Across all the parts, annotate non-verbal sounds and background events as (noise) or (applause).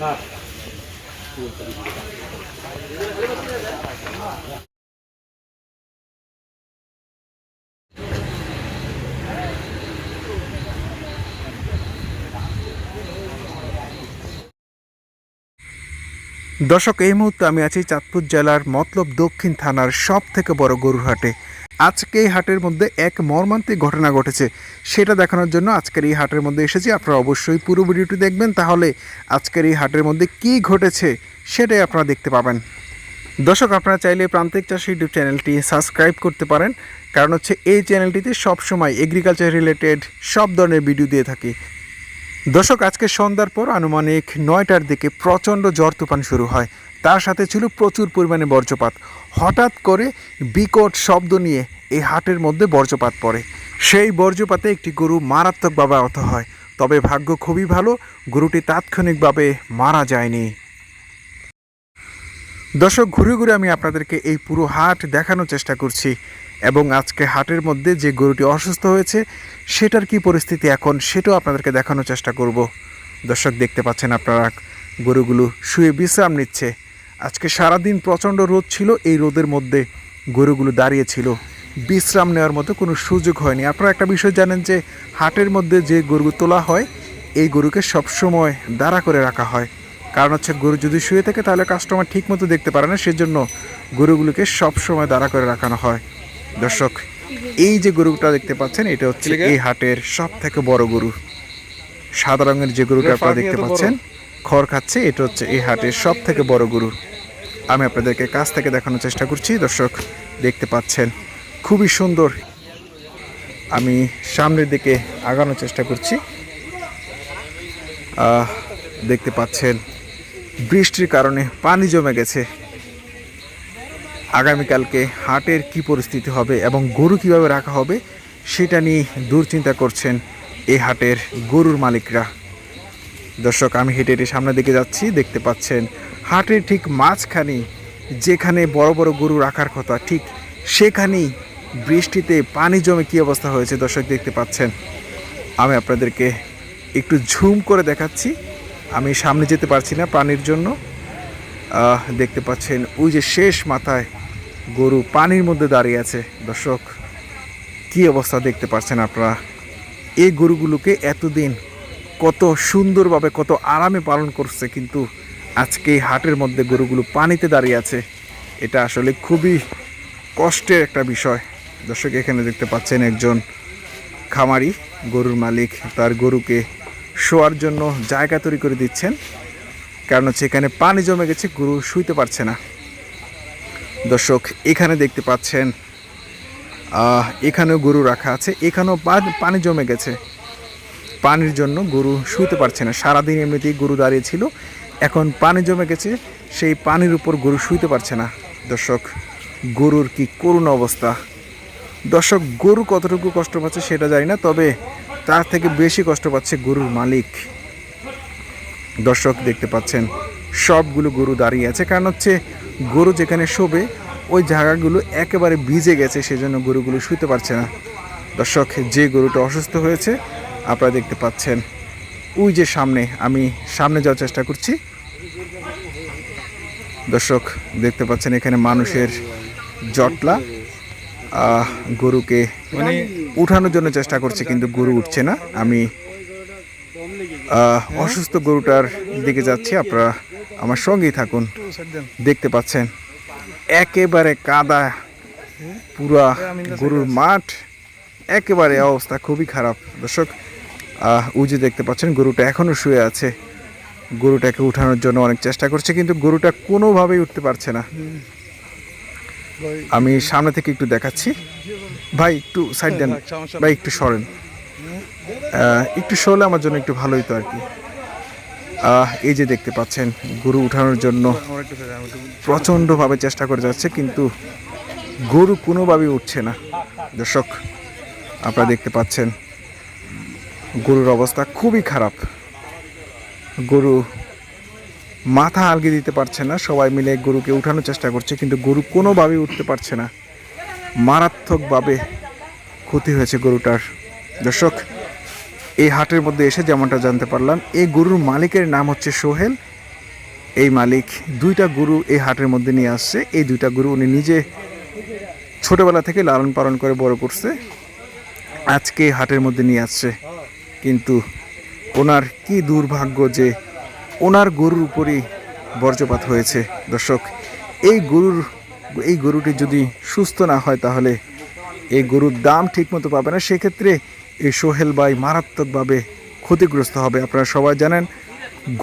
啊。দর্শক, এই মুহূর্তে আমি আছি চাঁদপুর জেলার মতলব দক্ষিণ থানার সব থেকে বড় গরুর হাটে। আজকে এই হাটের মধ্যে এক মর্মান্তিক ঘটনা ঘটেছে, সেটা দেখানোর জন্য আজকের এই হাটের মধ্যে এসেছি। আপনারা অবশ্যই পুরো ভিডিওটি দেখবেন, তাহলে আজকের এই হাটের মধ্যে কি ঘটেছে সেটাই আপনারা দেখতে পাবেন। দর্শক, আপনারা চাইলে প্রান্তিক চাষি ইউটিউব চ্যানেলটি সাবস্ক্রাইব করতে পারেন, কারণ হচ্ছে এই চ্যানেলটিতে সবসময় এগ্রিকালচার রিলেটেড সব ধরনের ভিডিও দিয়ে থাকি। দর্শক, আজকে সন্ধ্যার পর আনুমানিক নয়টার দিকে প্রচণ্ড জ্বর তুফান শুরু হয়। তার সাথে ছিল প্রচুর পরিমাণে বর্জ্যপাত। হঠাৎ করে বিকট শব্দ নিয়ে এই হাটের মধ্যে বর্জ্যপাত পড়ে। সেই বর্জ্যপাতে একটি গরু মারাত্মকভাবে আহত হয়। তবে ভাগ্য খুবই ভালো, গরুটি তাৎক্ষণিকভাবে মারা যায়নি। দর্শক, ঘুরে ঘুরে আমি আপনাদেরকে এই পুরো হাট দেখানোর চেষ্টা করছি এবং আজকে হাটের মধ্যে যে গরুটি অসুস্থ হয়েছে, সেটার কি পরিস্থিতি এখন সেটাও আপনাদেরকে দেখানোর চেষ্টা করব। দর্শক, দেখতে পাচ্ছেন আপনারা, গরুগুলো শুয়ে বিশ্রাম নিচ্ছে। আজকে সারাদিন প্রচণ্ড রোদ ছিল, এই রোদের মধ্যে গরুগুলো দাঁড়িয়ে ছিল। বিশ্রাম নেওয়ার মতো কোনো সুযোগ হয়নি। আপনারা একটা বিষয় জানেন যে, হাটের মধ্যে যে গরু তোলা হয়, এই গরুকে সবসময় দাঁড়া করে রাখা হয়। কারণ হচ্ছে গরু যদি শুয়ে থাকে তাহলে কাস্টমার ঠিক মতো দেখতে পারে না সেজন্য গরুগুলোকে সবসময় দাঁড়া করে রাখানো হয়। দর্শক এই যে গরুটা দেখতে পাচ্ছেন এটা হচ্ছে এই হাটের সব থেকে বড় গরু। সাদা রঙের যে গরুটা আপনারা দেখতে পাচ্ছেন খড় খাচ্ছে এটা হচ্ছে এই হাটের সব থেকে বড় গরু। আমি আপনাদেরকে কাছ থেকে দেখানোর চেষ্টা করছি দর্শক দেখতে পাচ্ছেন খুবই সুন্দর। আমি সামনের দিকে আগানোর চেষ্টা করছি। আহ, দেখতে পাচ্ছেন বৃষ্টির কারণে পানি জমে গেছে। আগামীকালকে হাটের কি পরিস্থিতি হবে এবং গরু কীভাবে রাখা হবে, সেটা নিয়ে দুশ্চিন্তা করছেন এই হাটের গরুর মালিকরা। দর্শক, আমি হেঁটে হেঁটে সামনের দিকে যাচ্ছি, দেখতে পাচ্ছেন হাটের ঠিক মাঝখানে যেখানে বড় বড় গরু রাখার কথা, ঠিক সেখানেই বৃষ্টিতে পানি জমে কী অবস্থা হয়েছে দর্শক দেখতে পাচ্ছেন। আমি আপনাদেরকে একটু ঝুম করে দেখাচ্ছি। আমি সামনে যেতে পারছি না পানির জন্য। দেখতে পাচ্ছেন ওই যে শেষ মাথায় গরু পানির মধ্যে দাঁড়িয়ে আছে। দর্শক, কি অবস্থা দেখতে পাচ্ছেন আপনারা? এই গরুগুলোকে এতদিন কত সুন্দরভাবে, কত আরামে পালন করছে, কিন্তু আজকে হাটের মধ্যে গরুগুলো পানিতে দাঁড়িয়ে আছে। এটা আসলে খুবই কষ্টের একটা বিষয়। দর্শক, এখানে দেখতে পাচ্ছেন একজন খামারি, গরুর মালিক, তার গরুকে শোয়ার জন্য জায়গা তৈরি করে দিচ্ছেন। কারণ হচ্ছে এখানে পানি জমে গেছে, গরু শুইতে পারছে না। দর্শক, এখানে দেখতে পাচ্ছেন এখানেও গরু রাখা আছে, এখানেও পানি জমে গেছে। পানির জন্য গরু শুতে পারছে না। সারাদিন এমনিতেই গরু দাঁড়িয়ে ছিল, এখন পানি জমে গেছে, সেই পানির উপর গরু শুইতে পারছে না। দর্শক, গরুর কি করুণ অবস্থা। দর্শক, গরু কতটুকু কষ্ট পাচ্ছে সেটা জানি না, তবে তার থেকে বেশি কষ্ট পাচ্ছে গরুর মালিক। দর্শক দেখতে পাচ্ছেন, সবগুলো গরু দাঁড়িয়ে আছে। কারণ হচ্ছে, গরু যেখানে শোবে, ওই জায়গাগুলো একেবারে ভিজে গেছে, সেজন্য গরুগুলো শুতে পারছে না। দর্শক, যে গরুটা অসুস্থ হয়েছে, আপনারা দেখতে পাচ্ছেন, ওই যে সামনে, আমি সামনে যাওয়ার চেষ্টা করছি। দর্শক, দেখতে পাচ্ছেন এখানে মানুষের জটলা। গরুকে মানে উঠানোর জন্য চেষ্টা করছে, কিন্তু গরু উঠছে না। আমি অসুস্থ গরুটার দিকে যাচ্ছি, আপনারা আমার সঙ্গেই থাকুন, দেখতে পাচ্ছেন। একেবারে কাদা, পুরা গরুর মাঠ, একেবারে অবস্থা খুবই খারাপ। দর্শক ওই দেখতে পাচ্ছেন, গরুটা এখনও শুয়ে আছে। গরুটাকে উঠানোর জন্য অনেক চেষ্টা করছে, কিন্তু গরুটা কোনোভাবেই উঠতে পারছে না। আমি সামনে থেকে একটু দেখাচ্ছি। ভাই একটু সাইড দেন। ভাই একটু সরেন। একটু সরলে আমার জন্য একটু ভালো হতো আর কি। এই যে দেখতে পাচ্ছেন গরু উঠানোর জন্য প্রচণ্ডভাবে চেষ্টা করে যাচ্ছে কিন্তু গরু কোনোভাবেই উঠছে না। দর্শক আপনারা দেখতে পাচ্ছেন গরুর অবস্থা খুবই খারাপ। গরু মাথা আলগে দিতে পারছে না, সবাই মিলে গরুকে উঠানোর চেষ্টা করছে, কিন্তু গরু কোনোভাবেই উঠতে পারছে না। মারাত্মকভাবে ক্ষতি হয়েছে গরুটার। দর্শক, এই হাটের মধ্যে এসে যেমনটা জানতে পারলাম, এই গরুর মালিকের নাম হচ্ছে সোহেল। এই মালিক দুইটা গরু এই হাটের মধ্যে নিয়ে আসছে। এই দুইটা গরু উনি নিজে ছোটোবেলা থেকে লালন পালন করে বড় করছে। আজকে হাটের মধ্যে নিয়ে আসছে। কিন্তু ওনার কি দুর্ভাগ্য যে ওনার গরুর উপরই বর্জ্যপাত হয়েছে। দর্শক, এই গরুর, এই গরুটি যদি সুস্থ না হয় তাহলে এই গরুর দাম ঠিকমতো পাবে না। সেক্ষেত্রে এই সোহেল বাই মারাত্মকভাবে ক্ষতিগ্রস্ত হবে। আপনারা সবাই জানেন,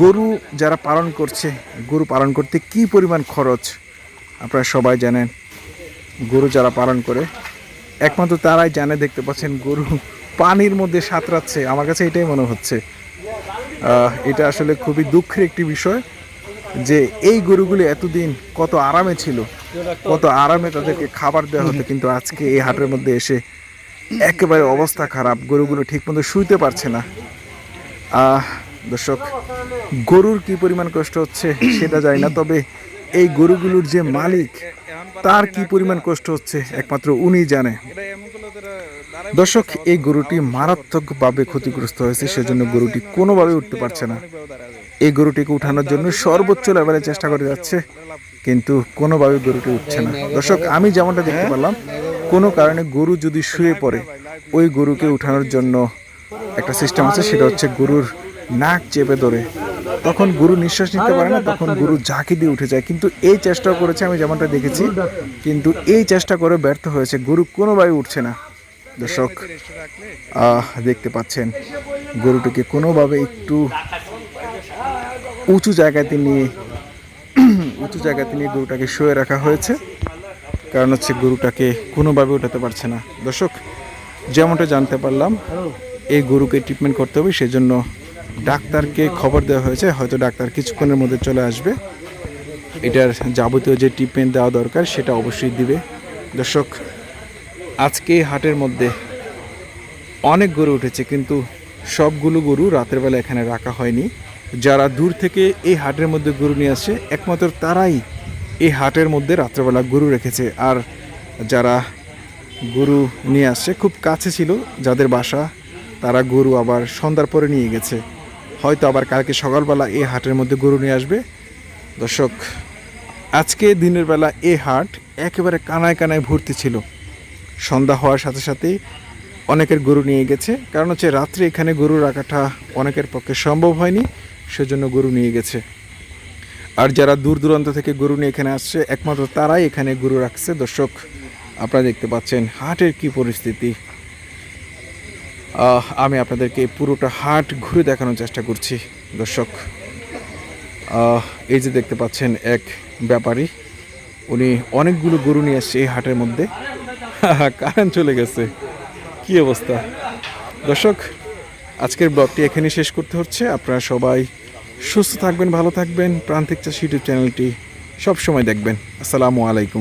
গরু যারা পালন করছে, গরু পালন করতে কি পরিমাণ খরচ? আপনারা সবাই জানেন, গরু যারা পালন করে, একমাত্র তারাই জানে, দেখতে পাচ্ছেন গরু পানির মধ্যে সাঁতরাচ্ছে। আমার কাছে এটাই মনে হচ্ছে। এটা আসলে খুবই দুঃখের একটি বিষয় যে এই গরুগুলি এতদিন কত আরামে ছিল, কত আরামে তাদেরকে খাবার দেওয়া হতো, কিন্তু আজকে এই হাটের মধ্যে এসে একেবারে অবস্থা খারাপ, গরুগুলো ঠিকমতো শুইতে পারছে না। দর্শক, গরুর কি পরিমাণ কষ্ট হচ্ছে সেটা জানি না, তবে এই গরুগুলোর যে মালিক, তার কি পরিমাণ কষ্ট হচ্ছে একমাত্র উনি জানে। দর্শক, এই গরুটি মারাত্মকভাবে ক্ষতিগ্রস্ত হয়েছে, সেজন্য গরুটি কোনোভাবে উঠতে পারছে না। এই গরুটিকে উঠানোর জন্য সর্বোচ্চ লেভেলে চেষ্টা করে যাচ্ছে, কিন্তু কোনোভাবে গরুটি উঠছে না। দর্শক, আমি যেমনটা দেখতে পেলাম, কোনো কারণে গরু যদি শুয়ে পড়ে, ওই গরুকে উঠানোর জন্য একটা সিস্টেম আছে, সেটা হচ্ছে গরুর নাক চেপে ধরে। তখন গরু নিঃশ্বাস নিতে পারে না, তখন গরু ঝাঁকি দিয়ে উঠে যায়, কিন্তু এই চেষ্টাও করেছে, আমি যেমনটা দেখেছি, কিন্তু এই চেষ্টা করে ব্যর্থ হয়েছে, গরু কোনোভাবে উঠছে না। দর্শক দেখতে পাচ্ছেন, গরুটিকে কোনোভাবে একটু উঁচু জায়গাতে নিয়ে, (clears throat) উঁচু জায়গাতে নিয়ে গরুটাকে শুয়ে রাখা হয়েছে। কারণ হচ্ছে গরুটাকে কোনোভাবে উঠাতে পারছে না। দর্শক, যেমনটা জানতে পারলাম, এই গরুকে ট্রিটমেন্ট করতে হবে, সেজন্য ডাক্তারকে খবর দেওয়া হয়েছে। হয়তো ডাক্তার কিছুক্ষণের মধ্যে চলে আসবে। এটার যাবতীয় যে ট্রিটমেন্ট দেওয়া দরকার, সেটা অবশ্যই দিবে। দর্শক আজকে হাটের মধ্যে অনেক গরু উঠেছে, কিন্তু সবগুলো গরু রাতের বেলা এখানে রাখা হয়নি। যারা দূর থেকে এই হাটের মধ্যে গরু নিয়ে আসে একমাত্র তারাই এই হাটের মধ্যে রাত্রেবেলা গরু রেখেছে। আর যারা গরু নিয়ে আসছে, খুব কাছে ছিল যাদের বাসা, তারা গরু আবার সন্ধ্যার পরে নিয়ে গেছে। হয়তো আবার কালকে সকালবেলা এই হাটের মধ্যে গরু নিয়ে আসবে। দর্শক, আজকে দিনের বেলা এই হাট একেবারে কানায় কানায় ভর্তি ছিল। সন্ধ্যা হওয়ার সাথে সাথেই অনেকের গরু নিয়ে গেছে। কারণ হচ্ছে রাত্রে এখানে গরু রাখাটা অনেকের পক্ষে সম্ভব হয়নি, সেজন্য গরু নিয়ে গেছে। আর যারা দূর দূরান্ত থেকে গরু নিয়ে এখানে আসছে, একমাত্র তারাই এখানে গরু রাখছে। দর্শক, আপনারা দেখতে পাচ্ছেন হাটের কি পরিস্থিতি। আমি আপনাদেরকে পুরোটা হাট ঘুরে দেখানোর চেষ্টা করছি। দর্শক এই যে দেখতে পাচ্ছেন এক ব্যাপারী। উনি অনেকগুলো গরু নিয়ে আসছে এই হাটের মধ্যে। কারেন্ট চলে গেছে। কি অবস্থা? দর্শক, আজকের ব্লগটি এখানে শেষ করতে হচ্ছে। আপনারা সবাই সুস্থ থাকবেন, ভালো থাকবেন। প্রান্তিক চাষ ইউটিউব চ্যানেলটি সবসময় দেখবেন। আসসালামু আলাইকুম।